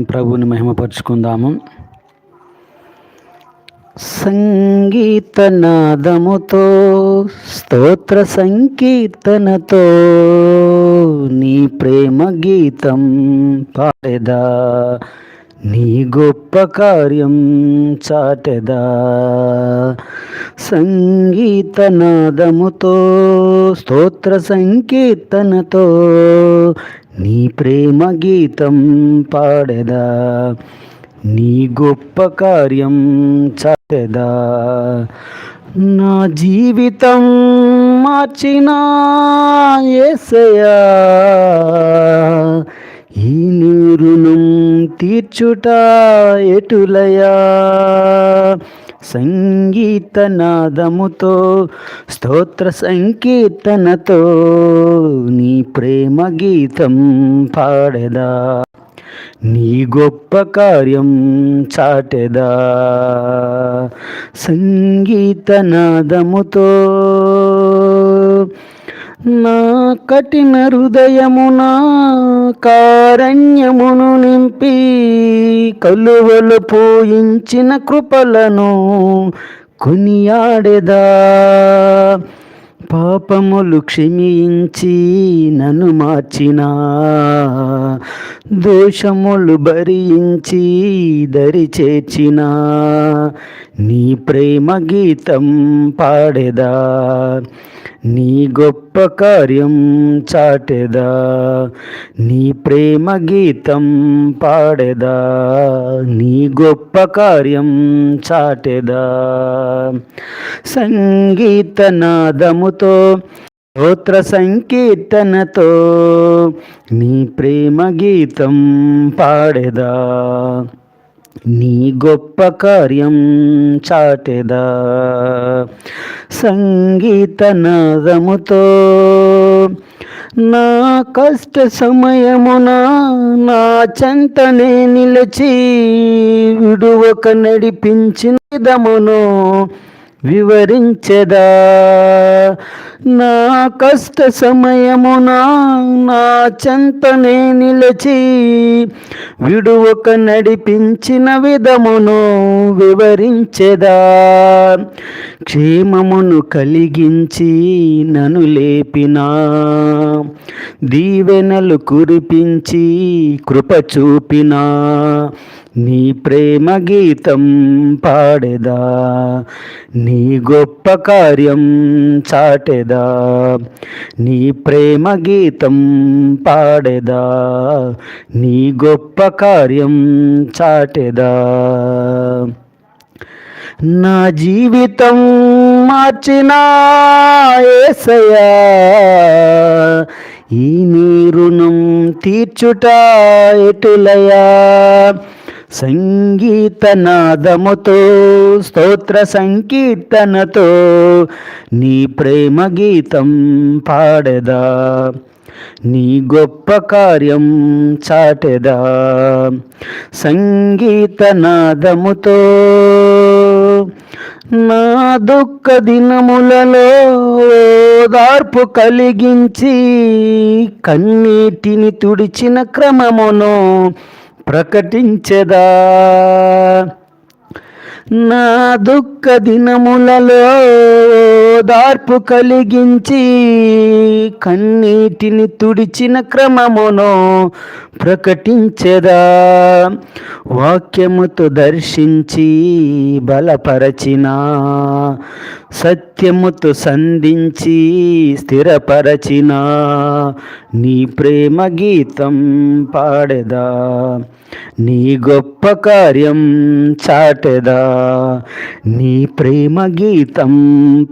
ప్రభుని మహిమపరుచుకుందాము. సంగీతనాదముతో స్తోత్ర సంకీర్తనతో నీ ప్రేమ గీతం పాడెదా నీ గొప్ప కార్యం చాటెదా. సంగీతనాదముతో స్తోత్ర సంకీర్తనతో నీ ప్రేమ గీతం పాడెదా నీ గొప్ప కార్యం చాటెదా. నా జీవితం మార్చిన ఏసయా ఈ నీరును తీర్చుట ఎటులయా సంగీతనాదముతో స్తోత్ర సంకీర్తనతో నీ ప్రేమ గీతం పాడెదా. నీ గొప్ప కార్యం చాటెదా. సంగీతనాదముతో నా కఠిన హృదయమున కారణ్యమును నింపి కలువలు పోయించిన కృపలను కొనియాడెదా? పాపములు క్షమించి నన్ను మార్చిన. దోషములు భరించి దరి చేర్చిన. నీ ప్రేమ గీతం పాడెదా. నీ గొప్ప కార్యం చాటెదా. నీ ప్రేమ గీతం పాడెదా. నీ గొప్ప కార్యం చాటెదా. సంగీతనాదముతో స్తోత్ర సంకీర్తనతో నీ ప్రేమ గీతం పాడెదా. నీ గొప్ప కార్యం చాటెదా. సంగీతనాదముతో నా కష్ట సమయమున నా చెంతనే నిలిచి విడువక నడిపించిన విధమును వివరించెదా? నా కష్ట సమయమున నా చెంతనే నిలిచి విడువక నడిపించిన విధమును వివరించెదా? క్షేమమును కలిగించి నను లేపినా. దీవెనలు కురిపించి కృప చూపినా. నీ ప్రేమ గీతం పాడెదా. నీ గొప్ప కార్యం చాటెదా. నీ ప్రేమ గీతం పాడెదా. నీ గొప్ప కార్యం చాటెదా. నా జీవితం మార్చిన ఏసయా ఈ నీ రుణం తీర్చుట ఎటులయా సంగీతనాదముతో స్తోత్ర సంకీర్తనతో నీ ప్రేమ గీతం పాడెదా? నీ గొప్ప కార్యం చాటెదా? సంగీతనాదముతో నా దుఃఖ దినములలో ఓదార్పు కలిగించి కన్నీటిని తుడిచిన క్రమమును ప్రకటించదా? నా దుఃఖ దినములలో దార్పు కలిగించి కన్నీటిని తుడిచిన క్రమమును ప్రకటించదా. వాక్యముతో దర్శించి బలపరచినా. సత్యముతో సంధించి స్థిరపరచిన నీ ప్రేమ గీతం పాడెదా నీ గొప్ప కార్యం చాటెదా నీ ప్రేమ గీతం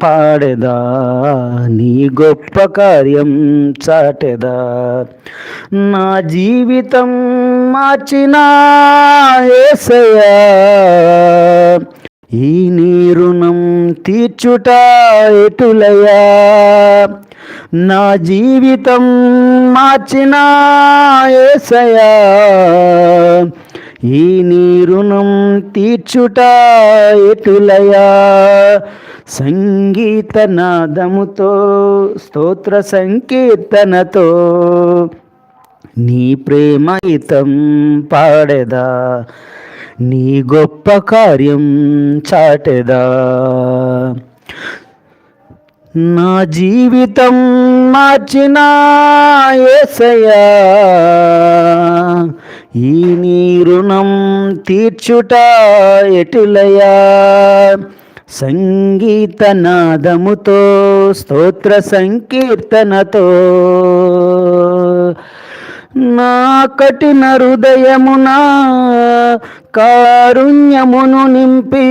పాడెదా నీ గొప్ప కార్యం చాటెదా. నా జీవితం మార్చినా ఏసయా ఈ నీరుణం తీర్చుట ఎటులయా నా జీవితం మార్చిన ఏసయా ఈ నీరుణం తీర్చుట ఎటులయా సంగీతనాదముతో స్తోత్ర సంకీర్తనతో నీ ప్రేమ ఇతం పాడెదా. నీ గొప్ప కార్యం చాటెదా. నా జీవితం మార్చిన ఏసయ్యా. ఈ నీ రుణం తీర్చుట ఎటులయా సంగీత నాదముతో స్తోత్ర సంకీర్తనతో. నా కఠిన హృదయమునా కారుణ్యమును నింపి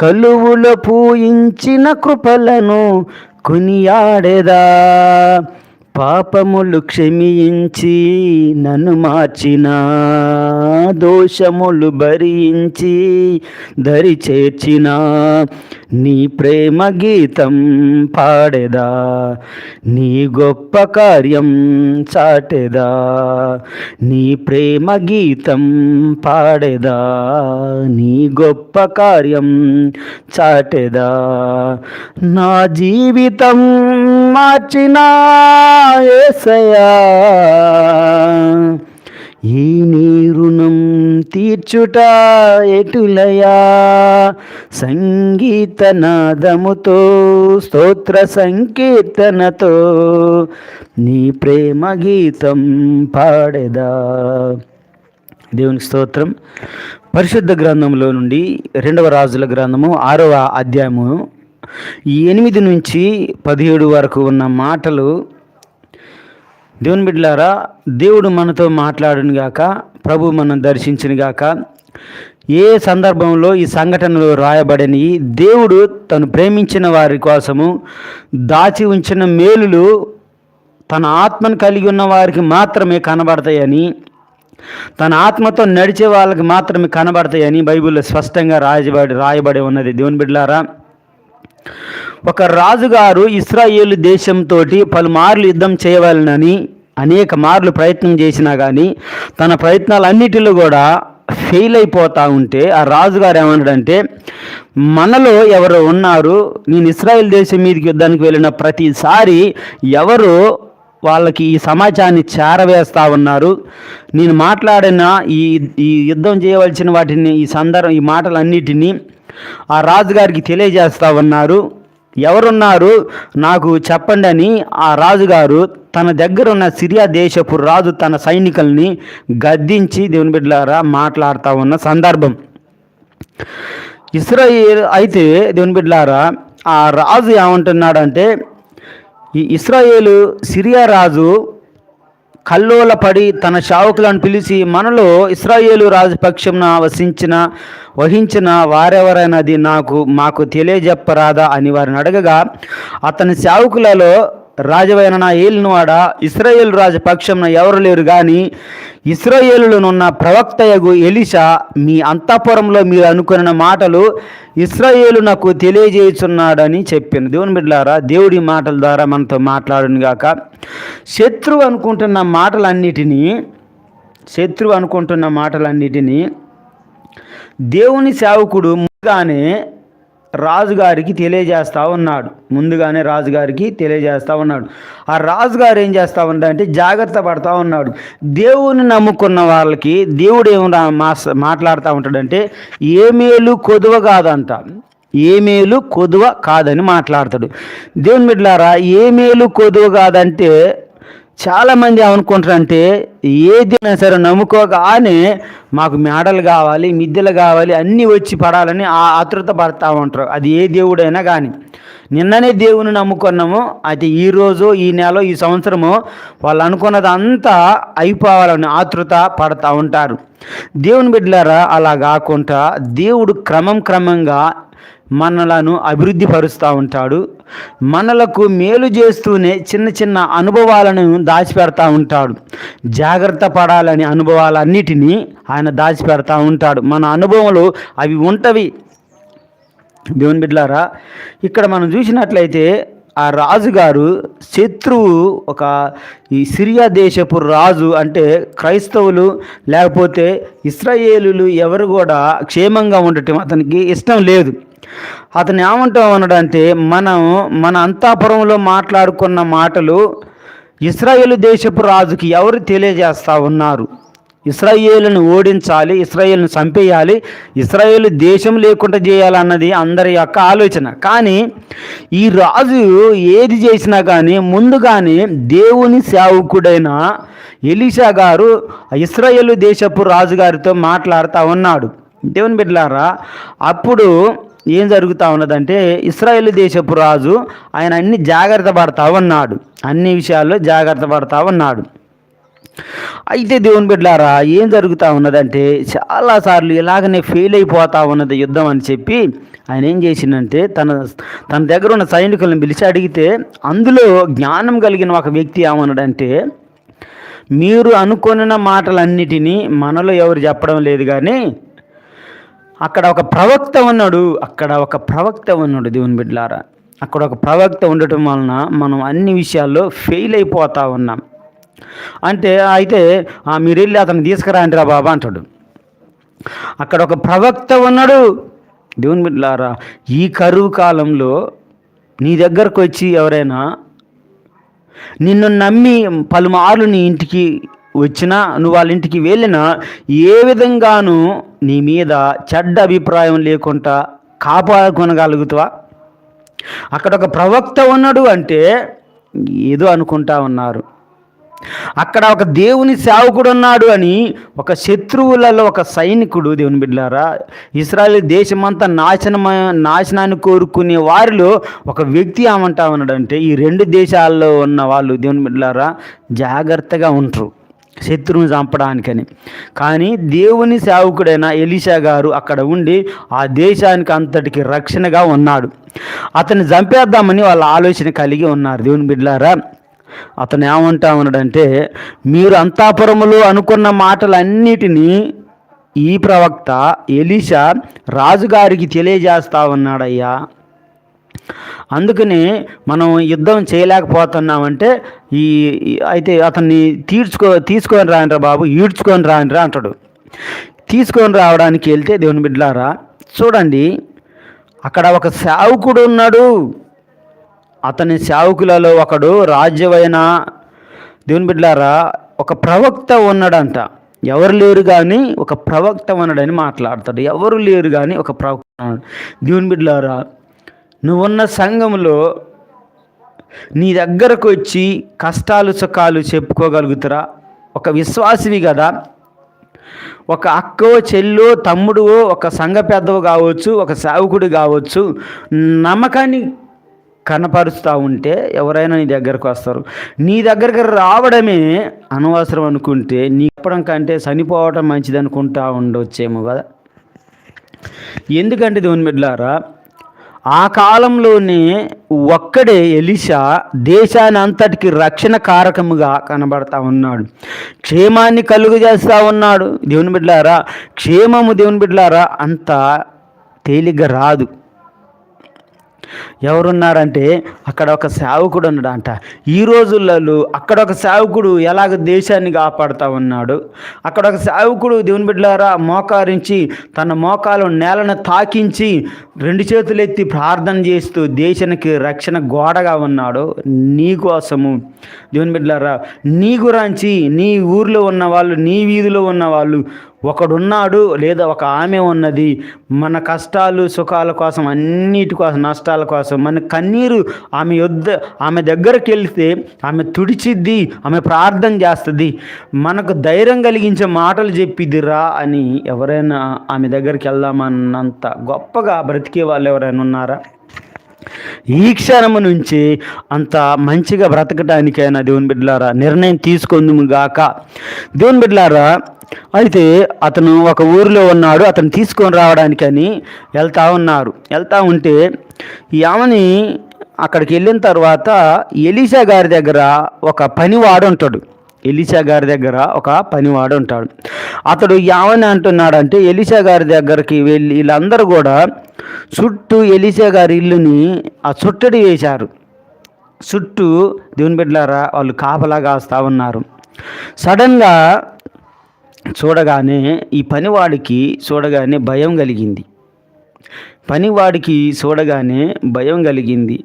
కలువుల పూయించిన కృపలను కొనియాడేదా. పాపములు క్షమించి నన్ను మార్చిన దోషములు భరించి దరి చేర్చిన నీ ప్రేమ గీతం పాడేదా నీ గొప్ప కార్యం చాటేదా నీ ప్రేమ గీతం పాడేదా నీ గొప్ప కార్యం చాటేదా. నా జీవితం మార్చినా ఏసయా ఈ నీరుణం తీర్చుట ఎటులయా? సంగీతనాదముతో స్తోత్ర సంకీర్తనతో నీ ప్రేమ గీతం పాడెదా. దేవునికి స్తోత్రం. పరిశుద్ధ గ్రంథంలో నుండి రెండవ రాజుల గ్రంథము ఆరవ అధ్యాయము ఎనిమిది నుంచి పదిహేడు వరకు ఉన్న మాటలు దేవుని బిడ్డలారా దేవుడు మనతో మాట్లాడును గాక ప్రభు మనం దర్శించిన గాక. ఏ సందర్భంలో ఈ సంఘటనలు రాయబడని దేవుడు తను ప్రేమించిన వారి కోసము దాచి ఉంచిన మేలులు తన ఆత్మను కలిగి ఉన్న వారికి మాత్రమే కనబడతాయని తన ఆత్మతో నడిచే వాళ్ళకి మాత్రమే కనబడతాయని బైబిల్లో స్పష్టంగా రాయబడి రాయబడి ఉన్నది. దేవుని బిడ్డలారా ఒక రాజుగారు ఇస్రాయేల్ దేశంతో పలుమార్లు యుద్ధం చేయవాలనని అనేక మార్లు ప్రయత్నం చేసినా కానీ తన ప్రయత్నాలన్నిటిలో కూడా ఫెయిల్ అయిపోతూ ఉంటే ఆ రాజుగారు ఏమన్నాడంటే మనలో ఎవరు ఉన్నారు? నేను ఇస్రాయేల్ దేశం మీదకి యుద్ధానికి వెళ్ళిన ప్రతిసారి ఎవరు వాళ్ళకి ఈ సమాచారాన్ని చేరవేస్తూ ఉన్నారు? నేను మాట్లాడిన ఈ ఈ యుద్ధం చేయవలసిన వాటిని ఈ సందర్భం ఈ మాటలన్నిటినీ ఆ రాజుగారికి తెలియజేస్తా ఉన్నారు ఎవరున్నారు? నాకు చెప్పండి అని ఆ రాజుగారు తన దగ్గర ఉన్న సిరియా దేశపు రాజు తన సైనికుల్ని గద్దించి దేవుని బిడ్డలారా మాట్లాడుతూ ఉన్న సందర్భం. ఇస్రాయిల్ అయితే దేవుని బిడ్డలారా ఆ రాజు ఏమంటున్నాడంటే ఈ ఇస్రాయేలు సిరియా రాజు కల్లోల పడి తన శావుకులను పిలిచి మనలో ఇస్రాయేలు రాజపక్షంన వసించిన వహించిన వారెవరైనది నాకు మాకు తెలియజెప్పరాదా అని వారిని అడగగా అతని శావుకులలో రాజవైన నా ఏలినవాడ? ఇస్రాయేల్ రాజు పక్షంన ఎవరు లేరు కానీ ఇస్రాయేలునున్న ప్రవక్తయగు ఎలిషా మీ అంతఃపురంలో మీరు అనుకున్న మాటలు ఇస్రాయేలు నాకు తెలియజేయుచున్నాడని చెప్పాను. దేవుని బిడ్డలారా దేవుడి మాటల ద్వారా మనతో మాట్లాడును గాక. శత్రువు అనుకుంటున్న మాటలన్నిటినీ శత్రువు అనుకుంటున్న మాటలన్నిటినీ దేవుని సేవకుడు ముందుగానే రాజుగారికి తెలియజేస్తూ ఉన్నాడు. ముందుగానే రాజుగారికి తెలియజేస్తూ ఉన్నాడు. ఆ రాజుగారు ఏం చేస్తూ ఉంటాడంటే జాగ్రత్త పడతా ఉన్నాడు. దేవుని నమ్ముకున్న వాళ్ళకి దేవుడు ఏం మాట్లాడుతూ ఉంటాడంటే ఏ మేలు కొదువ కాదంట. ఏ మేలు కొదువ కాదని మాట్లాడతాడు. దేవుని బిడ్డలారా ఏ మేలు కొదువ కాదంటే చాలామంది ఏమనుకుంటారంటే ఏదైనా సరే నమ్ముకోగానే మాకు మేడలు కావాలి మిద్దెలు కావాలి అన్నీ వచ్చి పడాలని ఆ ఆతృత పడతా ఉంటారు. అది ఏ దేవుడైనా కానీ నిన్ననే దేవుని నమ్ముకున్నాము. అయితే ఈరోజు ఈ నెల ఈ సంవత్సరము వాళ్ళు అనుకున్నది అంతా అయిపోవాలని ఆతృత పడతా ఉంటారు. దేవుని బిడ్డలారా అలా కాకుండా దేవుడు క్రమం క్రమంగా మనలను అభివృద్ధి పరుస్తూ ఉంటాడు. మనలకు మేలు చేస్తూనే చిన్న చిన్న అనుభవాలను దాచిపెడతా ఉంటాడు. జాగ్రత్త పడాలని అనుభవాలన్నిటినీ ఆయన దాచిపెడతా ఉంటాడు. మన అనుభవాలు అవి ఉంటవి. దేవుని బిడ్లారా ఇక్కడ మనం చూసినట్లయితే ఆ రాజుగారు శత్రువు ఒక ఈ సిరియా దేశపు రాజు అంటే క్రైస్తవులు లేకపోతే ఇస్రాయేలులు ఎవరు కూడా క్షేమంగా ఉండటం అతనికి ఇష్టం లేదు. అతను ఏమంటాం అన్నాడంటే మనం మన అంతాపురంలో మాట్లాడుకున్న మాటలు ఇస్రాయేల్ దేశపు రాజుకి ఎవరు తెలియజేస్తూ ఉన్నారు? ఇస్రాయేల్ను ఓడించాలి ఇస్రాయేల్ను చంపేయాలి ఇస్రాయేల్ దేశం లేకుండా చేయాలన్నది అందరి యొక్క ఆలోచన. కానీ ఈ రాజు ఏది చేసినా కానీ ముందుగానే దేవుని సేవకుడైన ఎలీషా గారు ఇస్రాయేలు దేశపు రాజుగారితో మాట్లాడుతూ ఉన్నాడు. దేవుని బిడ్డలారా అప్పుడు ఏం జరుగుతూ ఉన్నదంటే ఇస్రాయేల్ దేశపు రాజు ఆయన అన్ని జాగ్రత్త పడతావు అన్నాడు అన్ని విషయాల్లో జాగ్రత్త పడతావు అన్నాడు అయితే దేవుని బిడ్డారా ఏం జరుగుతూ ఉన్నదంటే చాలాసార్లు ఇలాగనే ఫెయిల్ అయిపోతా ఉన్నది యుద్ధం అని చెప్పి ఆయన ఏం చేసిందంటే తన తన దగ్గర ఉన్న సైనికులను పిలిచి అడిగితే అందులో జ్ఞానం కలిగిన ఒక వ్యక్తి ఏమన్నాడంటే మీరు అనుకున్న మాటలన్నిటినీ మనలో ఎవరు చెప్పడం లేదు కానీ అక్కడ ఒక ప్రవక్త ఉన్నాడు. అక్కడ ఒక ప్రవక్త ఉన్నాడు దేవుని బిడ్డలారా. అక్కడ ఒక ప్రవక్త ఉండటం వలన మనం అన్ని విషయాల్లో ఫెయిల్ అయిపోతా ఉన్నాం. అంటే అయితే మీరు వెళ్ళి అతను తీసుకురా తీసుకురాండిరా బాబా? అంటాడు. అక్కడ ఒక ప్రవక్త ఉన్నాడు. దేవుని బిడ్డలారా ఈ కరువు కాలంలో నీ దగ్గరకు వచ్చి ఎవరైనా నిన్ను నమ్మి పలుమార్లు నీ ఇంటికి వచ్చినా నువ్వు వాళ్ళ ఇంటికి వెళ్ళినా ఏ విధంగానూ నీ మీద చెడ్డ అభిప్రాయం లేకుండా కాపాడుకొనగలుగుతావా? అక్కడ ఒక ప్రవక్త ఉన్నాడు అంటే ఏదో అనుకుంటా ఉన్నారు. అక్కడ ఒక దేవుని సేవకుడు ఉన్నాడు అని ఒక శత్రువులలో ఒక సైనికుడు దేవుని బిడ్డారా ఇస్రాయల్ దేశమంతా నాశనం నాశనాన్ని కోరుకునే వారిలో ఒక వ్యక్తి ఏమంటా ఉన్నాడంటే ఈ రెండు దేశాల్లో ఉన్న వాళ్ళు దేవుని బిడ్డారా జాగ్రత్తగా ఉంటారు. శత్రువుని చంపడానికని. కానీ దేవుని సేవకుడైన ఎలీషా గారు అక్కడ ఉండి ఆ దేశానికి అంతటికి రక్షణగా ఉన్నాడు. అతన్ని చంపేద్దామని వాళ్ళ ఆలోచన కలిగి ఉన్నారు. దేవుని బిడ్లారా అతను ఏమంటా ఉన్నాడంటే మీరు అంతాపురములు అనుకున్న మాటలన్నిటినీ ఈ ప్రవక్త ఎలీషా రాజుగారికి తెలియజేస్తా ఉన్నాడయ్యా. అందుకని మనం యుద్ధం చేయలేకపోతున్నామంటే ఈ అయితే అతన్ని తీర్చుకో తీసుకొని రానిరా బాబు ఈడ్చుకొని రానిరా అంటాడు. తీసుకొని రావడానికి వెళ్తే దేవుని బిడ్డలారా చూడండి అక్కడ ఒక సేవకుడు ఉన్నాడు. అతని సేవకులలో ఒకడు రాజ్యమైన దేవుని బిడ్డలారా ఒక ప్రవక్త ఉన్నాడంట. ఎవరు లేరు కానీ ఒక ప్రవక్త ఉన్నాడని మాట్లాడతాడు. ఎవరు లేరు కానీ ఒక ప్రవక్త దేవుని బిడ్డలారా నువ్వున్న సంఘంలో నీ దగ్గరకు వచ్చి కష్టాలు సుఖాలు చెప్పుకోగలుగుతారా? ఒక విశ్వాసివి కదా. ఒక అక్కో చెల్లో తమ్ముడువో ఒక సంఘ పెద్దవు కావచ్చు ఒక సేవకుడు కావచ్చు నమ్మకాన్ని కనపరుస్తూ ఉంటే ఎవరైనా నీ దగ్గరకు వస్తారు. నీ దగ్గరకు రావడమే అనవసరం అనుకుంటే నీ చెప్పడం కంటే చనిపోవడం మంచిది అనుకుంటా ఉండొచ్చేమో కదా. ఎందుకంటే దేవుని బిడ్డలారా ఆ కాలంలోనే ఒక్కడే ఎలిషా దేశాన్ని అంతటికి రక్షణ కారకముగా కనబడతా ఉన్నాడు. క్షేమాన్ని కలుగజేస్తా ఉన్నాడు. దేవుని బిడ్డలారా క్షేమము దేవుని బిడ్డలారా అంత తేలిగ్గా రాదు. ఎవరున్నారంటే అక్కడ ఒక సేవకుడు ఉన్నాడంట. ఈ రోజులలో అక్కడ ఒక సేవకుడు ఎలాగ దేశాన్ని కాపాడుతూ ఉన్నాడు? అక్కడ ఒక సేవకుడు దేవుని బిడ్డలారా మోకారించి తన మోకాలు నేలను తాకించి రెండు చేతులు ఎత్తి ప్రార్థన చేస్తూ దేశానికి రక్షణ గోడగా ఉన్నాడు. నీ కోసము. దేవుని బిడ్డలారా నీ గురించి నీ ఊర్లో ఉన్న వాళ్ళు నీ వీధిలో ఉన్న వాళ్ళు ఒకడున్నాడు లేదా ఒక ఆమె ఉన్నది మన కష్టాలు సుఖాల కోసం అన్నిటి కోసం నష్టాల కోసం మన కన్నీరు ఆమె యొద్ద ఆమె దగ్గరికి వెళ్తే ఆమె తుడిచిద్ది ఆమె ప్రార్థన చేస్తుంది. మనకు ధైర్యం కలిగించే మాటలు చెప్పిద్దిరా అని ఎవరైనా ఆమె దగ్గరికి వెళ్దామన్నంత గొప్పగా బ్రతికే వాళ్ళు ఎవరైనా ఉన్నారా? ఈ క్షణము నుంచి అంత మంచిగా బ్రతకటానికైనా దేవుని బిడ్డలారా నిర్ణయం తీసుకుందుము గాక. దేవుని బిడ్డలారా అయితే అతను ఒక ఊరిలో ఉన్నాడు అతను తీసుకొని రావడానికని వెళ్తా ఉన్నారు. వెళ్తా ఉంటే యామని అక్కడికి వెళ్ళిన తర్వాత ఎలీషా గారి దగ్గర ఒక పనివాడు ఉంటాడు. ఎలీషా గారి దగ్గర ఒక పనివాడు ఉంటాడు. అతడు ఏమని అంటున్నాడంటే ఎలీషా గారి దగ్గరికి వెళ్ళి వీళ్ళందరూ కూడా చుట్టూ ఎలీషా గారి ఇల్లుని ఆ చుట్టడి వేశారు. చుట్టూ దేవుని బిడ్డలారా వాళ్ళు కాపలా కాస్తూ ఉన్నారు. సడన్గా చూడగానే ఈ పనివాడికి చూడగానే భయం కలిగింది. పనివాడికి చూడగానే భయం కలిగింది.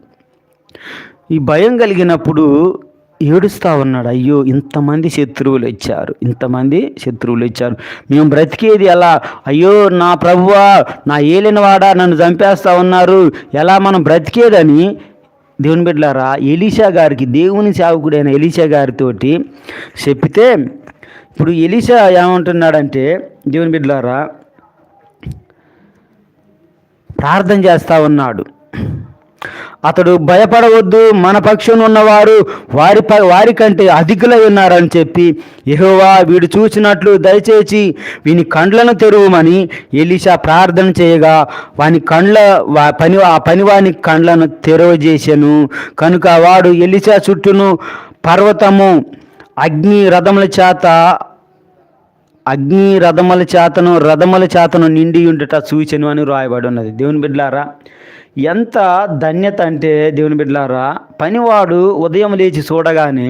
ఈ భయం కలిగినప్పుడు ఏడుస్తూ ఉన్నాడు. అయ్యో ఇంతమంది శత్రువులు ఇచ్చారు ఇంతమంది శత్రువులు ఇచ్చారు మేము బ్రతికేది ఎలా? అయ్యో నా ప్రభువా నా ఏలినవాడా నన్ను చంపేస్తా ఉన్నారు. ఎలా మనం బ్రతికేదని? దేవుని బిడ్డలారా ఎలీషా గారికి దేవుని సేవకుడైన ఎలీషా గారితోటి చెప్తే ఇప్పుడు ఎలీషా ఏమంటున్నాడంటే దేవుని బిడ్డలారా ప్రార్థన చేస్తూ ఉన్నాడు. అతడు భయపడవద్దు మన పక్షం ఉన్నవారు వారి ప వారి కంటే అధికులై ఉన్నారని చెప్పి ఎహోవా వీడు చూసినట్లు దయచేసి వీని కండ్లను తెరువమని ఎలీషా ప్రార్థన చేయగా వాని కండ్ల వా పని ఆ పనివాని కండ్లను తెరవజేశాను కనుక వాడు ఎలీషా చుట్టూను పర్వతము అగ్ని రథముల చేత అగ్ని రథముల చేతను రథముల చేతను నిండి ఉండుట సూచను అని రాయబడి ఉన్నది. దేవుని బిడ్లారా ఎంత ధన్యత అంటే దేవుని బిడ్లారా పనివాడు ఉదయం లేచి చూడగానే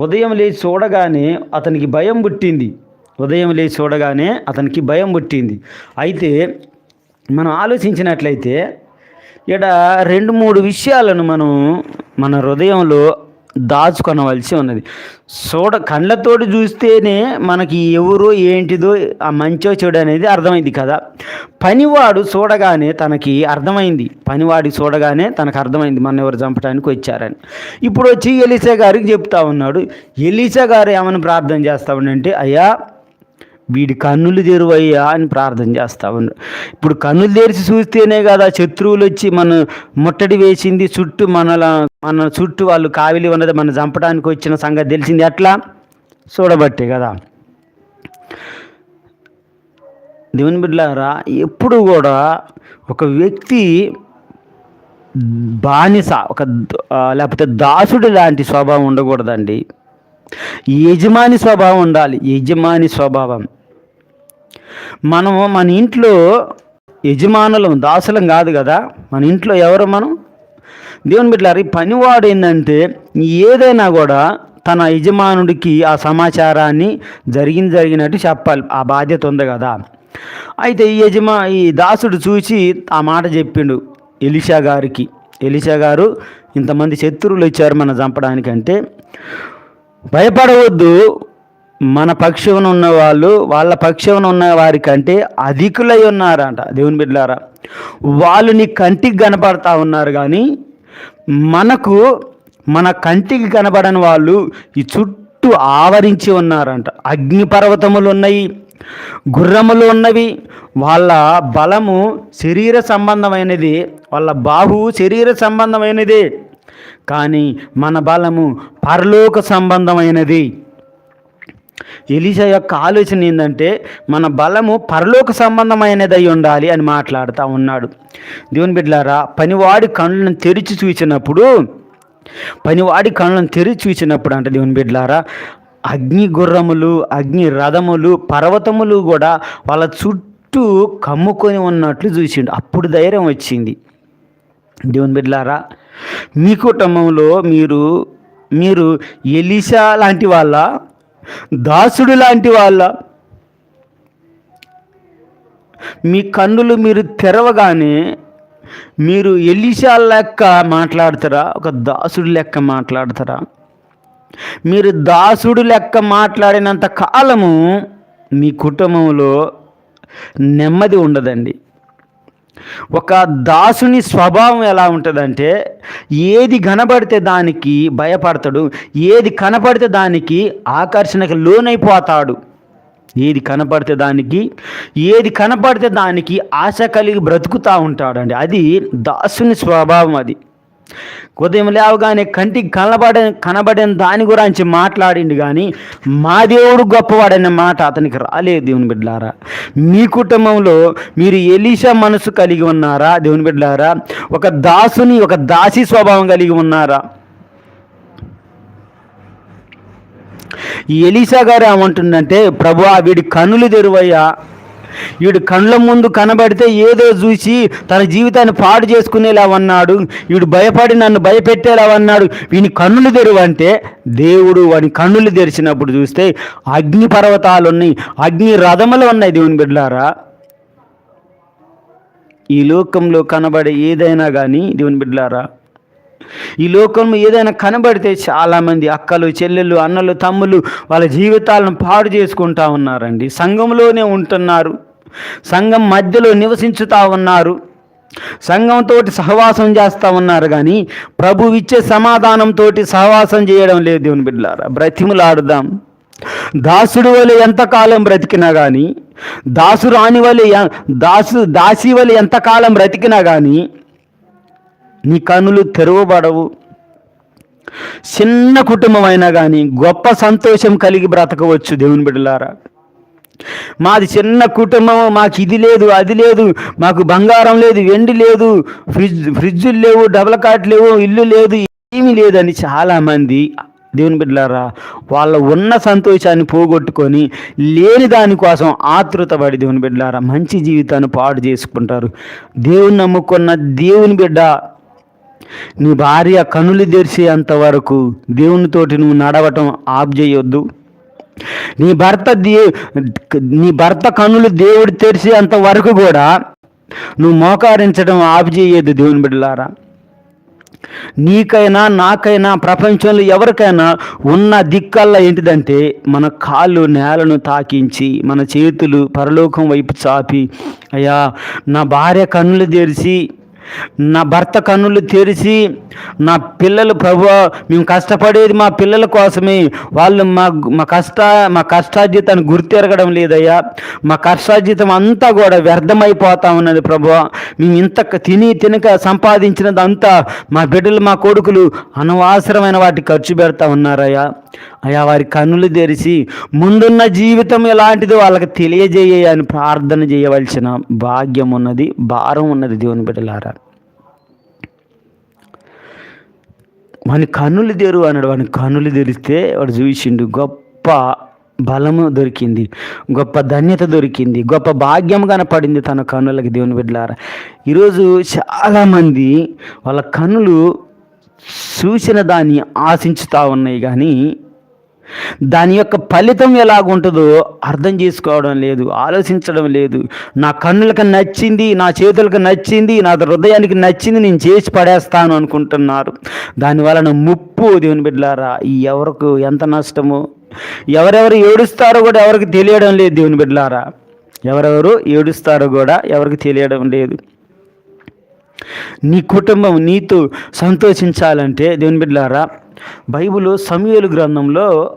ఉదయం లేచి చూడగానే అతనికి భయం పుట్టింది. ఉదయం లేచి చూడగానే అతనికి భయం పుట్టింది. అయితే మనం ఆలోచించినట్లయితే ఇక్కడ రెండు మూడు విషయాలను మనం మన హృదయంలో దాచుకొనవలసి ఉన్నది. చూడ కళ్ళతోటి చూస్తేనే మనకి ఎవరో ఏంటిదో ఆ మంచో చెడు అనేది అర్థమైంది కదా. పనివాడు చూడగానే తనకి అర్థమైంది. పనివాడి చూడగానే తనకు అర్థమైంది మన ఎవరు చంపడానికి వచ్చారని. ఇప్పుడు వచ్చి ఎలీసా గారికి చెప్తా ఉన్నాడు. ఎలీసా గారు ఏమని ప్రార్థన చేస్తా ఉండంటే అయ్యా వీడి కన్నులు తెరువయ్యా అని ప్రార్థన చేస్తా ఉన్నాడు ఇప్పుడు కన్నులు తెరిచి చూస్తేనే కదా శత్రువులు వచ్చి మన ముట్టడి వేసింది చుట్టూ మనల మన చుట్టూ వాళ్ళు కావిలి ఉన్నది మన చంపడానికి వచ్చిన సంగతి తెలిసింది ఎట్లా? చూడబట్టే కదా. దేవుని బిడ్డలారా ఎప్పుడు కూడా ఒక వ్యక్తి బానిస ఒక లేకపోతే దాసుడు లాంటి స్వభావం ఉండకూడదండి. యజమాని స్వభావం ఉండాలి. యజమాని స్వభావం. మనం మన ఇంట్లో యజమానులం దాసులం కాదు కదా. మన ఇంట్లో ఎవరు మనం? దేవుని బిడ్డలారు ఈ పనివాడు ఏంటంటే ఏదైనా కూడా తన యజమానుడికి ఆ సమాచారాన్ని జరిగింది జరిగినట్టు చెప్పాలి. ఆ బాధ్యత ఉంది కదా. అయితే ఈ యజమా ఈ దాసుడు చూసి ఆ మాట చెప్పిండు ఎలిషా గారికి. ఎలిషా గారు ఇంతమంది శత్రువులు ఇచ్చారు మన చంపడానికంటే. భయపడవద్దు. మన పక్షమున ఉన్న వాళ్ళు వాళ్ళ పక్షమున ఉన్న వారి కంటే అధికులై ఉన్నారంట దేవుని బిడ్డలారా. వాళ్ళు నీ కంటికి కనపడతా ఉన్నారు కానీ మనకు మన కంటికి కనబడని వాళ్ళు ఈ చుట్టూ ఆవరించి ఉన్నారంట. అగ్నిపర్వతములు ఉన్నాయి గుర్రములు ఉన్నవి. వాళ్ళ బలము శరీర సంబంధమైనది వాళ్ళ బాహు శరీర సంబంధమైనది. కానీ మన బలము పరలోక సంబంధమైనది. ఎలీషా యొక్క ఆలోచన ఏంటంటే మన బలము పరలోక సంబంధమైనది అయి ఉండాలి అని మాట్లాడుతూ ఉన్నాడు. దేవుని బిడ్డలారా పనివాడి కళ్ళను తెరిచి చూసినప్పుడు పనివాడి కళ్ళను తెరిచి చూసినప్పుడు అంటే దేవుని బిడ్డలారా అగ్ని గుర్రములు అగ్ని రథములు పర్వతములు కూడా వాళ్ళ చుట్టూ కమ్ముకొని ఉన్నట్లు చూసిండు. అప్పుడు ధైర్యం వచ్చింది. దేవుని బిడ్డలారా మీ కుటుంబంలో మీరు మీరు ఎలిషా లాంటి వాళ్ళ దాసుడు లాంటి వాళ్ళ మీ కన్నులు మీరు తెరవగానే మీరు ఎలిషా లెక్క మాట్లాడతారా? ఒక దాసుడు లెక్క మాట్లాడతారా? మీరు దాసుడు లెక్క మాట్లాడినంత కాలము మీ కుటుంబంలో నెమ్మది ఉండదండి. ఒక దాసుని స్వభావం ఎలా ఉంటుందంటే ఏది కనబడితే దానికి భయపడతాడు ఏది కనపడితే దానికి ఆకర్షణకు లోనైపోతాడు. ఏది కనపడితే దానికి ఏది కనపడితే దానికి ఆశ కలిగి బ్రతుకుతూ ఉంటాడండి. అది దాసుని స్వభావం అది. ఉదయం లేవగానే కంటికి కనబడ కనబడిన దాని గురించి మాట్లాడిండు కానీ మా దేవుడు గొప్పవాడన్న మాట అతనికి రాలేదు దేవుని బిడ్డలారా. మీ కుటుంబంలో మీరు ఎలీషా మనసు కలిగి ఉన్నారా దేవుని బిడ్డలారా? ఒక దాసుని ఒక దాసి స్వభావం కలిగి ఉన్నారా? ఎలీషా ఎలీసా గారు ఏమంటుందంటే ప్రభు వీడి కన్నులు తెరువయ్యా. వీడు కళ్ళ ముందు కనబడితే ఏదో చూసి తన జీవితాన్ని పాడు చేసుకునేలా అన్నాడు వీడు భయపడి నన్ను భయపెట్టేలా అన్నాడు వీని కన్నులు తెరువంటే దేవుడు వాని కన్నులు తెరిచినప్పుడు చూస్తే అగ్ని పర్వతాలు ఉన్నాయి అగ్ని రథములు ఉన్నాయి దేవుని బిడ్డలారా. ఈ లోకంలో కనబడే ఏదైనా కానీ దేవుని బిడ్డలారా ఈ లోకంలో ఏదైనా కనబడితే చాలామంది అక్కలు చెల్లెళ్ళు అన్నలు తమ్ములు వాళ్ళ జీవితాలను పాడు చేసుకుంటా ఉన్నారండి. సంఘంలోనే ఉంటున్నారు. సంఘం మధ్యలో నివసించుతా ఉన్నారు. సంఘంతో సహవాసం చేస్తూ ఉన్నారు కానీ ప్రభు ఇచ్చే సమాధానంతో సహవాసం చేయడం లేదు దేవుని బిడ్డలారా. బ్రతిములాడుదాం. దాసుడు వలె ఎంతకాలం బ్రతికినా కానీ దాసు రాని వలె దాసు దాసి వలె ఎంతకాలం బ్రతికినా కానీ నీ కన్నులు తెరవబడవు. చిన్న కుటుంబం అయినా కానీ గొప్ప సంతోషం కలిగి బ్రతకవచ్చు దేవుని బిడ్డలారా. మాది చిన్న కుటుంబం మాకు ఇది లేదు అది లేదు మాకు బంగారం లేదు వెండి లేదు ఫ్రిడ్జ్ ఫ్రిడ్జులు లేవు డబల్ కాట్ లేవు ఇల్లు లేదు ఏమీ లేదని చాలామంది దేవుని బిడ్డలారా వాళ్ళ ఉన్న సంతోషాన్ని పోగొట్టుకొని లేని దానికోసం ఆతృతపడి దేవుని బిడ్డలారా మంచి జీవితాన్ని పాడు చేసుకుంటారు. దేవుని నమ్ముకున్న దేవుని బిడ్డ నీ భార్య కనులు తెరిచేంత వరకు దేవునితోటి నువ్వు నడవటం ఆఫ్ చేయొద్దు. నీ భర్త దే నీ భర్త కనులు దేవుడు తెరిచేంత వరకు కూడా నువ్వు మోకారించడం ఆపు చేయొద్దు దేవుని బిడ్డలారా. నీకైనా నాకైనా ప్రపంచంలో ఎవరికైనా ఉన్న దిక్కల్లా ఏంటిదంటే మన కాళ్ళు నేలను తాకించి మన చేతులు పరలోకం వైపు చాపి అయ్యా నా భార్య కన్నులు తెరిచి నా భర్త కన్నులు తెరిచి నా పిల్లలు ప్రభు మేము కష్టపడేది మా పిల్లల కోసమే. వాళ్ళు మా మా కష్ట మా కష్టార్జితాన్ని గుర్తెరగడం లేదయ్యా. మా కష్టార్జితం అంతా కూడా వ్యర్థమైపోతా ఉన్నది ప్రభు మేము ఇంత తిని తినక సంపాదించినదంతా మా బిడ్డలు మా కొడుకులు అనవసరమైన వాటి ఖర్చు పెడతా ఉన్నారయ్యా. అయా వారి కన్నులు తెరిచి ముందున్న జీవితం ఎలాంటిదో వాళ్ళకి తెలియజేయని ప్రార్థన చేయవలసిన భాగ్యం ఉన్నది భారం ఉన్నది దేవుని బిడ్డలారా. వాని కన్నులు తెరు అన్నాడు. వాని కన్నులు తెరిస్తే వాడు చూసిండు గొప్ప బలము దొరికింది గొప్ప ధన్యత దొరికింది గొప్ప భాగ్యం కనపడింది తన కన్నులకి దేవుని బిడ్డలారా. ఈరోజు చాలామంది వాళ్ళ కన్నులు చూసిన దాన్ని ఆశించుతూ ఉన్నాయి కానీ దాని యొక్క ఫలితం ఎలాగుంటుందో అర్థం చేసుకోవడం లేదు ఆలోచించడం లేదు. నా కన్నులకు నచ్చింది నా చేతులకు నచ్చింది నా హృదయానికి నచ్చింది నేను చేసి పడేస్తాను అనుకుంటున్నారు. దాని వలన ముప్పు దేవుని బిడ్డలారా ఎవరికి ఎంత నష్టము? ఎవరెవరు ఏడుస్తారో కూడా ఎవరికి తెలియడం లేదు దేవుని బిడ్డలారా. ఎవరెవరు ఏడుస్తారో కూడా ఎవరికి తెలియడం లేదు. నీ కుటుంబం నీతో సంతోషించాలంటే దేవుని బిడ్డలారా బైబిల్ సమయలు గ్రంథంలో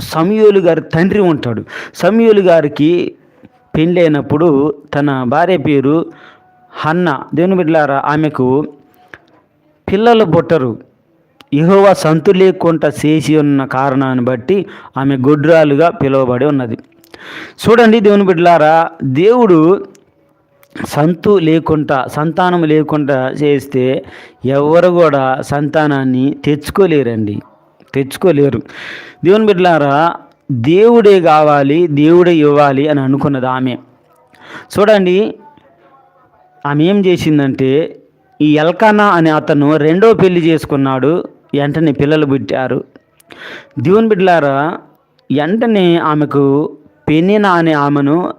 సమయోలు గారి తండ్రి ఉంటాడు. సమయోలు గారికి పెళ్ళైనప్పుడు తన భార్య పేరు హన్న. దేవుని బిడ్డలారా ఆమెకు పిల్లలు పుట్టరు. యహోవా సంతు లేకుండా చేసి ఉన్న కారణాన్ని బట్టి ఆమె గొడ్రాలుగా పిలువబడి ఉన్నది. చూడండి దేవుని బిడ్డలారా దేవుడు సంతు లేకుండా సంతానం లేకుండా చేస్తే ఎవరు కూడా సంతానాన్ని తెచ్చుకోలేరండి. తెచ్చుకోలేరు. దేవుని బిడ్డలారా దేవుడే కావాలి దేవుడే ఇవ్వాలి అని అనుకున్నది ఆమె. చూడండి ఆమె ఏం చేసిందంటే ఈ ఎల్కానా అనే అతను రెండో పెళ్ళి చేసుకున్నాడు వెంటనే పిల్లలు పుట్టారు. దేవుని బిడ్డలారా వెంటనే ఆమెకు పెనిన అనే ఆమెను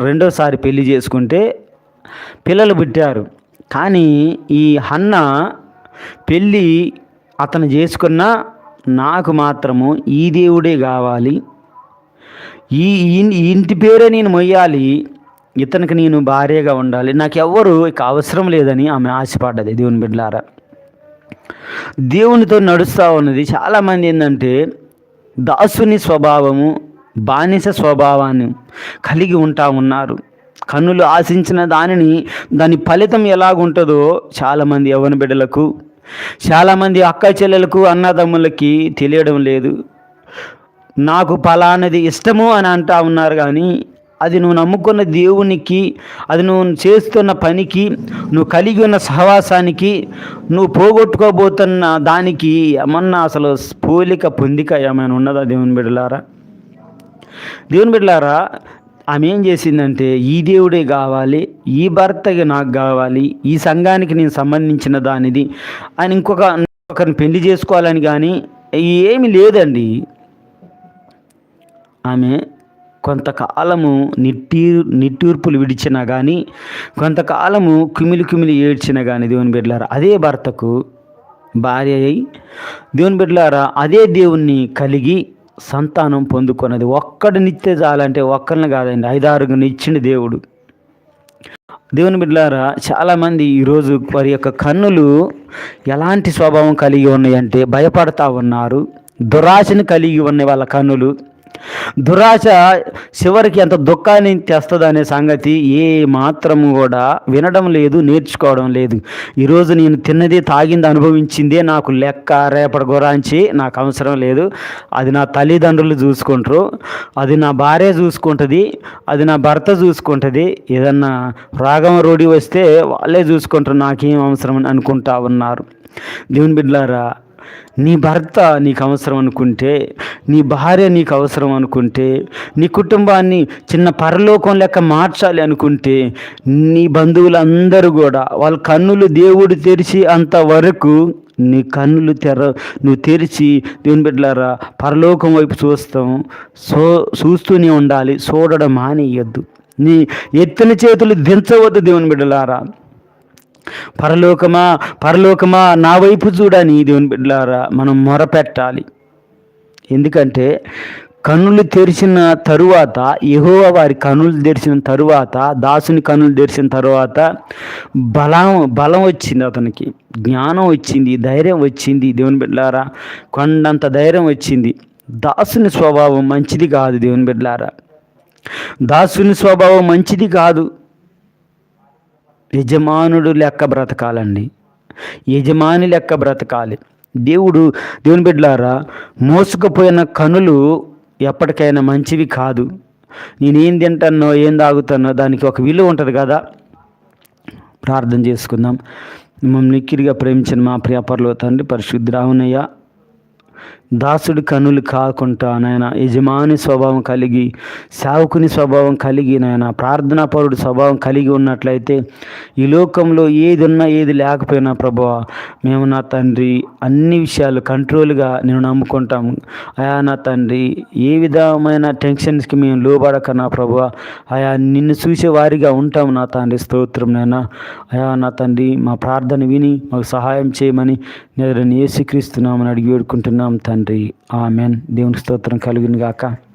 రెండోసారి పెళ్ళి చేసుకుంటే పిల్లలు పుట్టారు. కానీ ఈ హన్న పెళ్ళి అతను చేసుకున్న నాకు మాత్రము ఈ దేవుడే కావాలి. ఈ ఇంటి పేరే నేను మొయ్యాలి. ఇతనికి నేను భార్యగా ఉండాలి. నాకు ఎవ్వరు ఇక అవసరం లేదని ఆమె ఆశపడ్డది దేవుని బిడ్డలారా. దేవునితో నడుస్తూ ఉన్నది చాలామంది ఏంటంటే దాసుని స్వభావము బానిస స్వభావాన్ని కలిగి ఉంటా ఉన్నారు. కన్నులు ఆశించిన దానిని దాని ఫలితం ఎలాగుంటుందో చాలామంది యవన బిడ్డలకు చాలామంది అక్క చెల్లెలకు అన్నదమ్ములకి తెలియడం లేదు. నాకు ఫలానది ఇష్టము అని అంటా ఉన్నారు కానీ అది నువ్వు నమ్ముకున్న దేవునికి అది నువ్వు చేస్తున్న పనికి నువ్వు కలిగి ఉన్న సహవాసానికి నువ్వు పోగొట్టుకోబోతున్న దానికి ఏమన్నా అసలు పోలిక పొందిక ఏమైనా ఉన్నదా దేవుని బిడ్డలారా? దేవుని బిడ్డలారా ఆమె ఏం చేసిందంటే ఈ దేవుడే కావాలి ఈ భర్తకి నాకు కావాలి ఈ సంఘానికి నేను సంబంధించిన దానిది ఆయన ఇంకొక ఒకరిని పెళ్ళి చేసుకోవాలని కానీ ఏమి లేదండి. ఆమె కొంతకాలము నిట్టూరు నిట్టూర్పులు విడిచినా కానీ కొంతకాలము కుమిలి కుమిలి ఏడ్చినా కానీ దేవుని బిడ్డలారా అదే భర్తకు భార్య అయి దేవుని బిడ్డలారా అదే దేవుణ్ణి కలిగి సంతానం పొందుకున్నది ఒక్కడినిస్తే చాలంటే ఒక్కరిని కాదండి ఐదారుగురిని ఇచ్చిండు దేవుడు. దేవుని బిడ్డలారా చాలామంది ఈరోజు వారి యొక్క కన్నులు ఎలాంటి స్వభావం కలిగి ఉన్నాయంటే భయపడతా ఉన్నారు. దురాశను కలిగి ఉన్నాయి వాళ్ళ కన్నులు దురాశ చివరికి ఎంత దుఃఖాన్ని తెస్తుందనే సంగతి ఏ మాత్రం కూడా వినడం లేదు నేర్చుకోవడం లేదు. ఈరోజు నేను తిన్నది తాగింది అనుభవించిందే నాకు లెక్క. రేపటి గురాంచి నాకు అవసరం లేదు. అది నా తల్లిదండ్రులు చూసుకుంటారు. అది నా భార్య చూసుకుంటుంది. అది నా భర్త చూసుకుంటుంది. ఏదన్నా రాగం రోడి వస్తే వాళ్ళే చూసుకుంటారు. నాకేం అవసరం అని అనుకుంటా ఉన్నారు. దేవుని బిడ్డలారా నీ భర్త నీకు అవసరం అనుకుంటే నీ భార్య నీకు అవసరం అనుకుంటే నీ కుటుంబాన్ని చిన్న పరలోకం లెక్క మార్చాలి అనుకుంటే నీ బంధువులందరూ కూడా వాళ్ళ కన్నులు దేవుడు తెరిచి అంతవరకు నీ కన్నులు తెర నువ్వు తెరిచి దేవుని బిడ్డలారా పరలోకం వైపు చూస్తాం. సో చూస్తూనే ఉండాలి. చూడడం మానేయద్దు. నీ ఎత్తిన చేతులు దించవద్దు దేవుని బిడ్డలారా. పరలోకమా పరలోకమా నా వైపు చూడని దేవుని బిడ్డలారా మనం మొరపెట్టాలి. ఎందుకంటే కన్నులు తెరిచిన తరువాత యెహోవ వారి కన్నులు తెరిచిన తరువాత దాసుని కన్నులు తెరిచిన తరువాత బలం బలం వచ్చింది అతనికి. జ్ఞానం వచ్చింది ధైర్యం వచ్చింది దేవుని బిడ్డలారా. కొండంత ధైర్యం వచ్చింది. దాసుని స్వభావం మంచిది కాదు దేవుని బిడ్డలారా. దాసుని స్వభావం మంచిది కాదు. యజమానుడు లెక్క బ్రతకాలండి. యజమాని లెక్క బ్రతకాలి. దేవుడు దేవుని బిడ్డలారా మోసుకుపోయిన కనులు ఎప్పటికైనా మంచివి కాదు. నేనేం తింటానో ఏం తాగుతానో దానికి ఒక విలువ ఉంటుంది కదా. ప్రార్థన చేసుకుందాం. మమ్మల్ని నిక్కిరిగా ప్రేమించిన మా ప్రియపరలో తండ్రి పరిశుద్ధరావునయ్య దాసుడి కనులు కాకుండా నాయన యజమాని స్వభావం కలిగి సేవకుని స్వభావం కలిగి నాయన ప్రార్థనాపరుడి స్వభావం కలిగి ఉన్నట్లయితే ఈ లోకంలో ఏది ఉన్నా ఏది లేకపోయినా ప్రభు మేము నా తండ్రి అన్ని విషయాలు కంట్రోల్గా నేను నమ్ముకుంటాము. అయా నా తండ్రి ఏ విధమైన టెన్షన్స్కి మేము లోబడక నా ప్రభు అయా నిన్ను చూసే వారిగా ఉంటాము నా తండ్రి స్తోత్రం నైనా అయా నా తండ్రి మా ప్రార్థన విని మాకు సహాయం చేయమని నేను యేసుక్రీస్తున్నామని అడిగి వేడుకుంటున్నాం తండ్రి. ఆమెన్. దేవుని స్తోత్రం కలుగును గాక